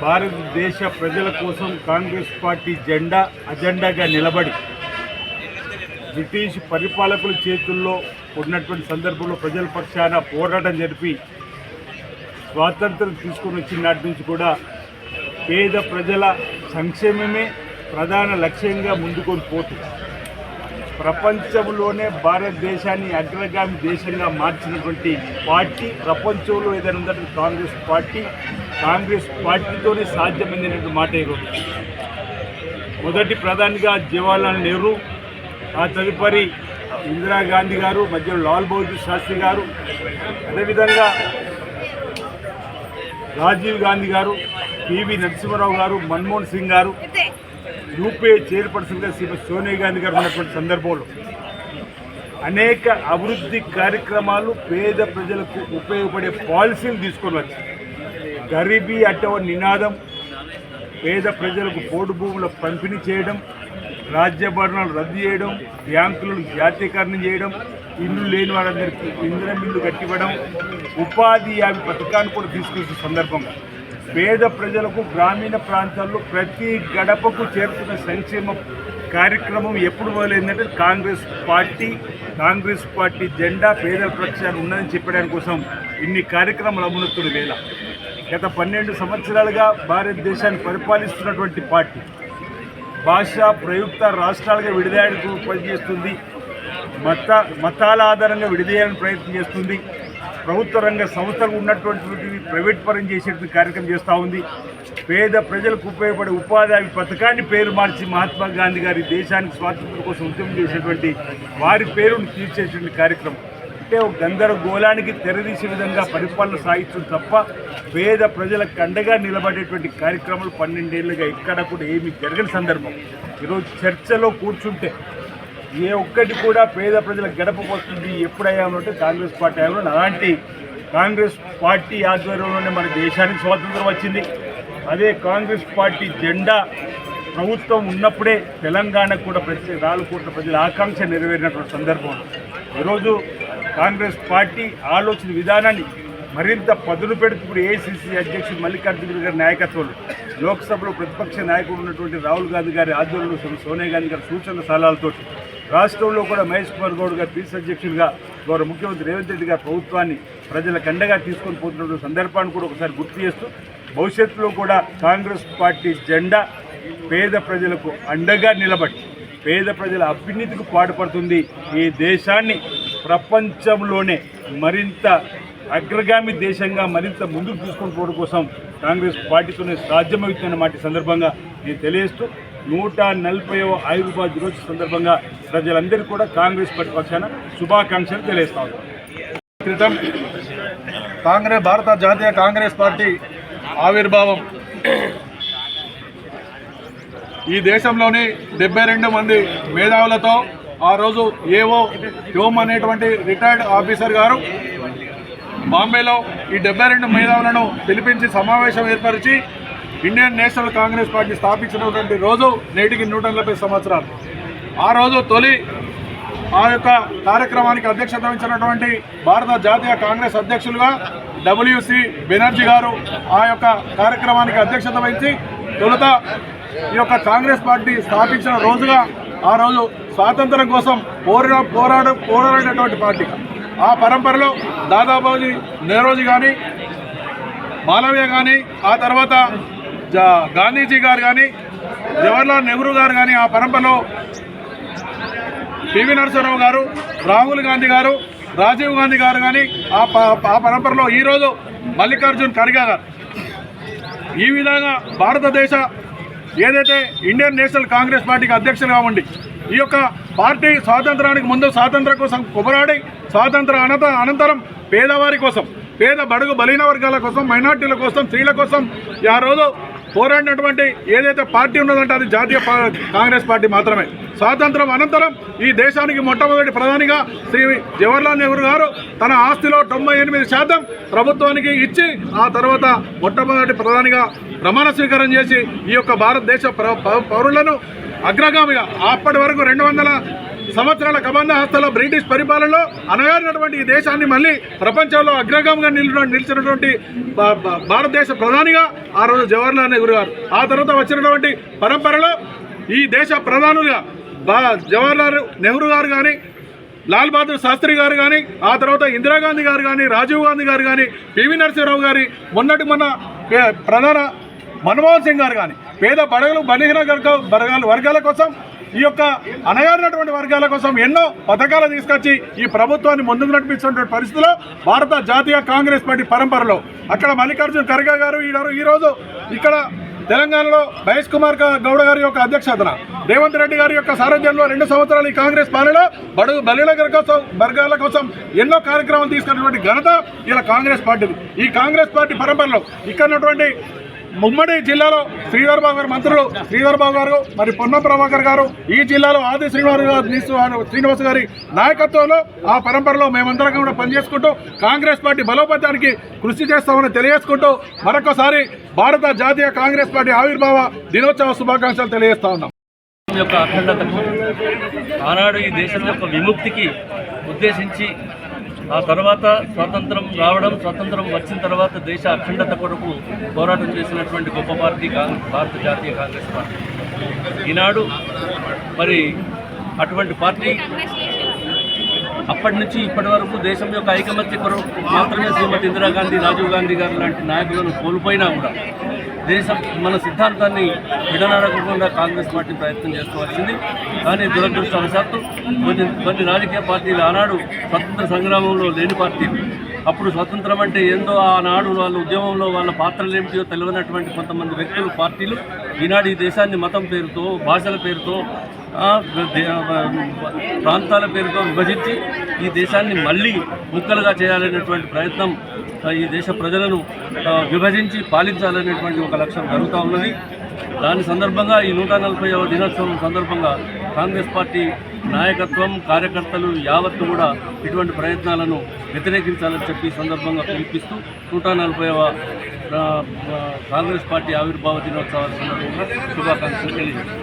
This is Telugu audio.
భారతదేశ ప్రజల కోసం కాంగ్రెస్ పార్టీ జెండా అజెండాగా నిలబడి బ్రిటిష్ పరిపాలకుల చేతుల్లో ఉన్నటువంటి సందర్భంలో ప్రజల పక్షాన పోరాటం జరిపి స్వాతంత్రం తీసుకొని వచ్చిన నాటి నుంచి కూడా పేద ప్రజల సంక్షేమమే ప్రధాన లక్ష్యంగా ముందుకొని పోతుంది ప్రపంచంలోనే భారతదేశాన్ని అగ్రగామి దేశంగా మార్చినటువంటి పార్టీ ప్రపంచంలో ఏదైనా ఉందంటే కాంగ్రెస్ పార్టీ కాంగ్రెస్ పార్టీతోనే సాధ్యమైనటువంటి మాట మొదటి ప్రధానిగా జవహర్లాల్ నెహ్రూ ఆ తదుపరి ఇందిరాగాంధీ గారు మధ్యలో లాల్ బహదూర్ శాస్త్రి గారు అదేవిధంగా రాజీవ్ గాంధీ గారు పివి నరసింహారావు గారు మన్మోహన్ సింగ్ గారు యూపీఏ చైర్పర్సన్గా శ్రీమతి సోనియా గాంధీ గారు ఉన్నటువంటి సందర్భంలో అనేక అభివృద్ధి కార్యక్రమాలు పేద ప్రజలకు ఉపయోగపడే పాలసీలు తీసుకొని వచ్చారు. గరీబీ అట్టవ నినాదం పేద ప్రజలకు పోటు భూముల పంపిణీ చేయడం రాజ్యభరణాలు రద్దు చేయడం బ్యాంకులను జాతీయకరణ చేయడం ఇల్లు లేని వారందరికీ ఇంధన బిల్లు కట్టివ్వడం ఉపాధి హామీ పథకాన్ని కూడా తీసుకొచ్చిన సందర్భంగా పేద ప్రజలకు గ్రామీణ ప్రాంతాల్లో ప్రతి గడపకు చేరుతున్న సంక్షేమ కార్యక్రమం ఎప్పుడు మొదలైందంటే కాంగ్రెస్ పార్టీ కాంగ్రెస్ పార్టీ జెండా పేదల ప్రక్షాన్ని ఉన్నదని చెప్పడానికి కోసం ఇన్ని కార్యక్రమాలు అమలుతున్న వేళ. గత పన్నెండు సంవత్సరాలుగా భారతదేశాన్ని పరిపాలిస్తున్నటువంటి పార్టీ భాష ప్రయుక్త రాష్ట్రాలుగా విడిదేయడానికి పనిచేస్తుంది. మత మతాల ఆధారంగా విడిదేయాలని ప్రయత్నం చేస్తుంది. ప్రభుత్వ రంగ సంస్థలు ఉన్నటువంటి ప్రైవేట్ పరం చేసేటువంటి కార్యక్రమం చేస్తూ ఉంది. పేద ప్రజలకు ఉపయోగపడే ఉపాధి హామీ పథకాన్ని పేరు మార్చి మహాత్మా గాంధీ గారి దేశానికి స్వాతంత్రం కోసం ఉద్యమం చేసేటువంటి వారి పేరును తీర్చేటువంటి కార్యక్రమం. అంటే ఒక గందరగోళానికి తెరదీసే విధంగా పరిపాలన సాగించడం తప్ప పేద ప్రజలకు అండగా నిలబడేటువంటి కార్యక్రమాలు పన్నెండేళ్ళుగా ఎక్కడ కూడా ఏమీ జరగని సందర్భం. ఈరోజు చర్చలో కూర్చుంటే ఏ ఒక్కటి కూడా పేద ప్రజలకు గడప వస్తుంది ఎప్పుడయ్యామంటే కాంగ్రెస్ పార్టీ అయ్యామో అలాంటి కాంగ్రెస్ పార్టీ ఆధ్వర్యంలోనే మన దేశానికి స్వాతంత్రం వచ్చింది. అదే కాంగ్రెస్ పార్టీ జెండా ప్రభుత్వం ఉన్నప్పుడే తెలంగాణకు కూడా ప్రతి రాళ్ళకోట్ల ప్రజల ఆకాంక్ష నెరవేరినటువంటి సందర్భం. ఈరోజు కాంగ్రెస్ పార్టీ ఆలోచన విధానాన్ని మరింత పదును పెడుతూ ఇప్పుడు ఏఐసిసి అధ్యక్షుడు మల్లికార్జున గారి నాయకత్వంలో లోక్సభలో ప్రతిపక్ష నాయకుడు ఉన్నటువంటి రాహుల్ గాంధీ గారి ఆధ్వర్యంలో సోనియా గాంధీ గారి సూచన సలహాలతో రాష్ట్రంలో కూడా మహేష్ కుమార్ గౌడ్ గారు పీసీ అధ్యక్షుడిగా గౌరవ ముఖ్యమంత్రి రేవంత్ రెడ్డి గారి ప్రభుత్వాన్ని ప్రజలకు అండగా తీసుకొని పోతున్నటువంటి సందర్భాన్ని కూడా ఒకసారి గుర్తు చేస్తూ భవిష్యత్తులో కూడా కాంగ్రెస్ పార్టీ జెండా పేద ప్రజలకు అండగా నిలబడి పేద ప్రజల అభ్యున్నతికి పాటుపడుతుంది. ఈ దేశాన్ని ప్రపంచంలోనే మరింత అగ్రగామి దేశంగా మరింత ముందుకు తీసుకొని పోవడం కోసం కాంగ్రెస్ పార్టీతోనే సాధ్యమవుతుందన్న మాట సందర్భంగా నేను తెలియజేస్తూ నూట నలభైవ ఆయుర్వేద దినోత్సవ సందర్భంగా ప్రజలందరికీ కూడా కాంగ్రెస్ పార్టీ పక్షాన శుభాకాంక్షలు తెలియజేస్తా క్రితం కాంగ్రెస్ భారత జాతీయ కాంగ్రెస్ పార్టీ ఆవిర్భావం. ఈ దేశంలోని డెబ్బై రెండు మంది మేధావులతో ఆ రోజు ఏవో హ్యోమ్ అనేటువంటి రిటైర్డ్ ఆఫీసర్ గారు బాంబేలో ఈ డెబ్బై రెండు మేధావులను పిలిపించి సమావేశం ఏర్పరిచి ఇండియన్ నేషనల్ కాంగ్రెస్ పార్టీ స్థాపించినటువంటి రోజు నేటికి నూట నలభై సంవత్సరాలు. ఆ రోజు తొలి ఆ యొక్క కార్యక్రమానికి అధ్యక్షత వహించినటువంటి భారత జాతీయ కాంగ్రెస్ అధ్యక్షులుగా డబ్ల్యూసి బెనర్జీ గారు ఆ యొక్క కార్యక్రమానికి అధ్యక్షత వహించి తొలుత ఈ యొక్క కాంగ్రెస్ పార్టీ స్థాపించిన రోజుగా ఆ రోజు స్వాతంత్రం కోసం పోరా పోరాడ పోరాడినటువంటి పార్టీ. ఆ పరంపరలో దాదాబాజీ నెహ్రూజీ కానీ మాలవ్య కానీ ఆ తర్వాత గాంధీజీ గారు కానీ జవహర్లాల్ నెహ్రూ గారు కానీ ఆ పరంపరలో పివి నరసింహరావు గారు రాహుల్ గాంధీ గారు రాజీవ్ గాంధీ గారు కానీ ఆ ప- ఆ పరంపరలో ఈరోజు మల్లికార్జున్ ఖర్గే గారు. ఈ విధంగా భారతదేశ ఏదైతే ఇండియన్ నేషనల్ కాంగ్రెస్ పార్టీకి అధ్యక్షులుగా ఉండి ఈ యొక్క పార్టీ స్వాతంత్రానికి ముందు స్వాతంత్రం కోసం కుబరాడి స్వాతంత్ర అనంత అనంతరం పేదవారి కోసం పేద బడుగు బలహీన వర్గాల కోసం మైనార్టీల కోసం స్త్రీల కోసం ఆ రోజు పోరాడినటువంటి ఏదైతే పార్టీ ఉన్నదంటే అది జాతీయ కాంగ్రెస్ పార్టీ మాత్రమే. స్వాతంత్రం అనంతరం ఈ దేశానికి మొట్టమొదటి ప్రధానిగా శ్రీ జవహర్లాల్ నెహ్రూ గారు తన ఆస్తిలో తొంభై ఎనిమిది శాతం ప్రభుత్వానికి ఇచ్చి ఆ తర్వాత మొట్టమొదటి ప్రధానిగా ప్రమాణ స్వీకారం చేసి ఈ యొక్క భారతదేశ పౌరులను అగ్రగామిగా అప్పటి వరకు రెండు వందల సంవత్సరాల కబంధ హస్తలో బ్రిటిష్ పరిపాలనలో అనగారినటువంటి ఈ దేశాన్ని మళ్ళీ ప్రపంచంలో అగ్రగామంగా నిలిచిన నిలిచినటువంటి భారతదేశ ప్రధానిగా ఆ రోజు జవహర్లాల్ నెహ్రూ గారు. ఆ తర్వాత వచ్చినటువంటి పరంపరలో ఈ దేశ ప్రధానులుగా జవహర్లాల్ నెహ్రూ గారు కానీ లాల్ బహదూర్ శాస్త్రి గారు కానీ ఆ తర్వాత ఇందిరాగాంధీ గారు కానీ రాజీవ్ గాంధీ గారు కానీ పివి నరసింహరావు గారి మొన్నటి మొన్న ప్రధాన మన్మోహన్ సింగ్ గారు కానీ పేద బడగలు బలహీన వర్గ వర్గాల వర్గాల కోసం ఈ యొక్క అనగారినటువంటి వర్గాల కోసం ఎన్నో పథకాలు తీసుకొచ్చి ఈ ప్రభుత్వాన్ని ముందుకు నడిపిస్తున్నటువంటి పరిస్థితిలో భారత జాతీయ కాంగ్రెస్ పార్టీ పరంపరలో అక్కడ మల్లికార్జున ఖర్గే గారు ఈ- ఈరోజు ఇక్కడ తెలంగాణలో మహేష్ కుమార్ గౌడ గారి యొక్క అధ్యక్షతన రేవంత్ రెడ్డి గారి యొక్క సారథ్యంలో రెండు సంవత్సరాలు ఈ కాంగ్రెస్ పాలనలో బడుగు బలిల కోసం వర్గాల కోసం ఎన్నో కార్యక్రమాలు తీసుకున్నటువంటి ఘనత ఇలా కాంగ్రెస్ పార్టీది. ఈ కాంగ్రెస్ పార్టీ పరంపరలో ఇక్కడ ఉన్నటువంటి ఉమ్మడి జిల్లాలో శ్రీధర్ బాబు గారు మంత్రులు శ్రీధర్ బాబు గారు మరి పొన్న ప్రభాకర్ గారు ఈ జిల్లాలో ఆది శ్రీనివాస గారు శ్రీనివాస్- శ్రీనివాస్ గారి నాయకత్వంలో ఆ పరంపరలో మేమందరం కూడా పనిచేసుకుంటూ కాంగ్రెస్ పార్టీ బలోపేతానికి కృషి చేస్తామని తెలియజేసుకుంటూ మరొకసారి భారత జాతీయ కాంగ్రెస్ పార్టీ ఆవిర్భావ దినోత్సవ శుభాకాంక్షలు తెలియజేస్తా ఉన్నాం. యొక్క అఖండతకు ఆనాడు ఈ దేశం యొక్క విముక్తికి ఉద్దేశించి ఆ తర్వాత స్వాతంత్రం రావడం స్వాతంత్రం వచ్చిన తర్వాత దేశ అఖండత కొరకు పోరాటం చేసినటువంటి గొప్ప పార్టీ కాంగ్రెస్ భారత జాతీయ కాంగ్రెస్ పార్టీ. ఈనాడు మరి అటువంటి పార్టీ అప్పటి నుంచి ఇప్పటి వరకు దేశం యొక్క ఐకమత్య కొరకు మాత్రమే శ్రీమతి ఇందిరాగాంధీ రాజీవ్ గాంధీ గారు లాంటి నాయకులను కోల్పోయినా కూడా దేశం మన సిద్ధాంతాన్ని విడనాడకుండా కాంగ్రెస్ పార్టీ ప్రయత్నం చేస్తూ వచ్చింది కానీ దురదృష్టవశాత్తు కొన్ని కొన్ని రాజకీయ పార్టీలు ఆనాడు స్వతంత్ర సంగ్రామంలో లేని పార్టీలు అప్పుడు స్వతంత్రం అంటే ఏందో ఆనాడు వాళ్ళ ఉద్యమంలో వాళ్ళ పాత్రలు ఏమిటో తెలియనటువంటి కొంతమంది వ్యక్తులు పార్టీలు ఈనాడు ఈ దేశాన్ని మతం పేరుతో భాషల పేరుతో ప్రాంతాల పేరుతో విభజించి ఈ దేశాన్ని మళ్ళీ ముక్కలుగా చేయాలనేటువంటి ప్రయత్నం ఈ దేశ ప్రజలను విభజించి పాలించాలనేటువంటి ఒక లక్ష్యం జరుగుతూ ఉన్నది. దాని సందర్భంగా ఈ నూట నలభైవ దినోత్సవం సందర్భంగా కాంగ్రెస్ పార్టీ నాయకత్వం కార్యకర్తలు యావత్తు కూడా ఇటువంటి ప్రయత్నాలను వ్యతిరేకించాలని చెప్పి సందర్భంగా పిలిపిస్తూ నూట నలభైవ కాంగ్రెస్ పార్టీ ఆవిర్భావ దినోత్సవాల సందర్భంగా శుభాకాంక్షలు తెలియజేస్తాను